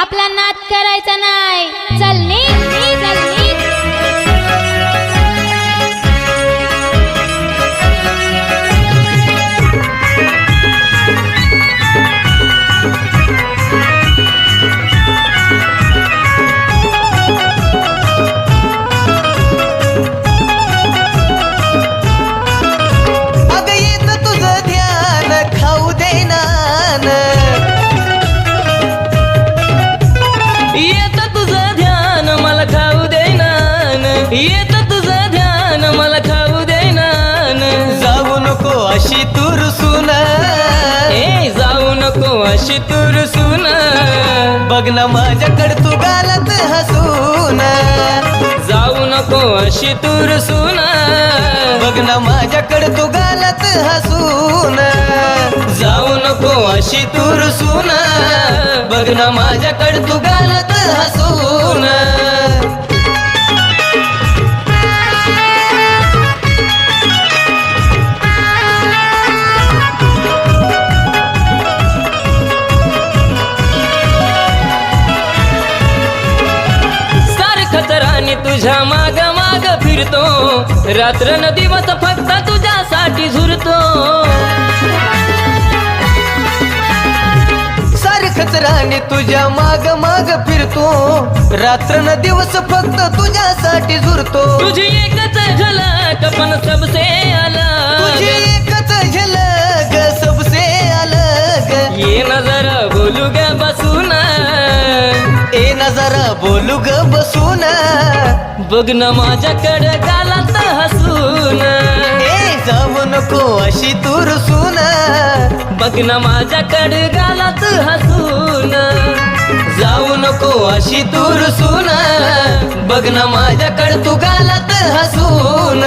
आपला नाद करायचा नाही. चल. येत तुझं ध्यान मला खाऊ दे नान जाऊ नको अशी तुरसून ए जाऊ नको अशी तुर सुन. बघ ना माझ्याकडे तू गालत हसून. जाऊ नको अशी तुर सुन. बघ ना माझ्याकडे तू गालत हसून. जाऊ नको अशी तुरसून बघ ना माझ्याकडे तू गालत तुझ्या माग माग फिरतो. रात्र न दिवस फक्त तुझ्यासाठी झुरतो. सारखंच राणी तुझ्या माग माग फिरतो. रात्र न दिवस फक्त तुझ्यासाठी झुरतो. तुझी एकच झलक पण सबसे तुझी अलग एकच झलक बघ न माझ्याकडे गालात हसून. ए जाऊ नको अशी तुरसून बघ न माझ्याकडे गालात हसून. जाऊ नको अशी तुरसून बघ ना माझ्याकडे तू गालात हसून.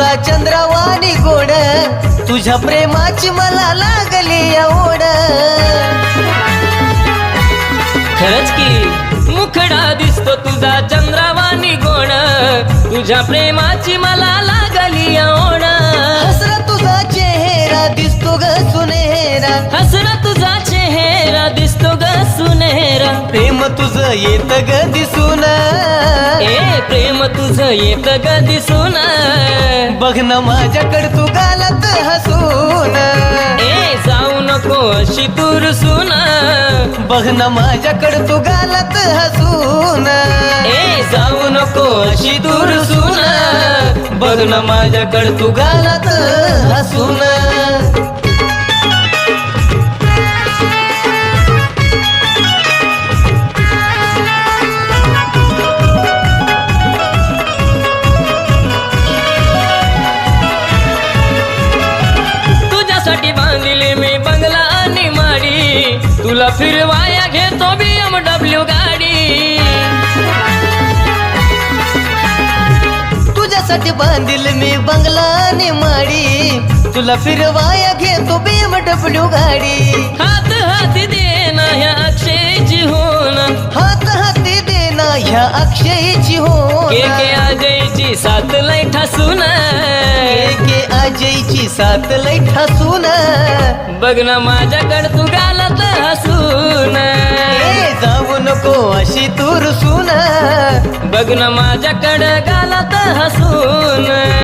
तुझा चंद्रवाणी गोड? तुझ्या प्रेमाची मला लागली ओढ खरंच की मुखडा दिसतो तुझा चंद्रावानी गोड. तुझ्या प्रेमाची मला लागली ओढ हसरा तुझा चेहरा दिसतो ग सुनेहरा. हसरा तुझा चेहरा दिसतो ग सुनेहरा. प्रेम तुझं येत ग दिसून ए प्रेम तुझं येत ग दिसून. बघ ना माझ्याकडे तू गालात हसून. ए जाऊ नको अशी दूर सुन. बघ ना माझ्याकडे तू गालात हसून. ए जाऊ नको अशी दूर सून. बघ ना माझ्याकडे तू गालात हसून. तुला फिरवाया घेतो बीएमडब्ल्यू गाडी. तुझ्यासाठी बांधील मी बंगला आणि माडी तुला फिरवाया घेतो बीएमडब्ल्यू गाडी. हात हाती दे ना ह्या अक्षयची होन हात हाती देना ह्या अक्षयची हो के के अजयची सात लाई ठासून के अजयची सात लई ठासून. बघ ना माझ्याकडे तू गालात हसून. जाऊ नको अशी तुरसून बघ ना माझ्याकडे गालात हसून.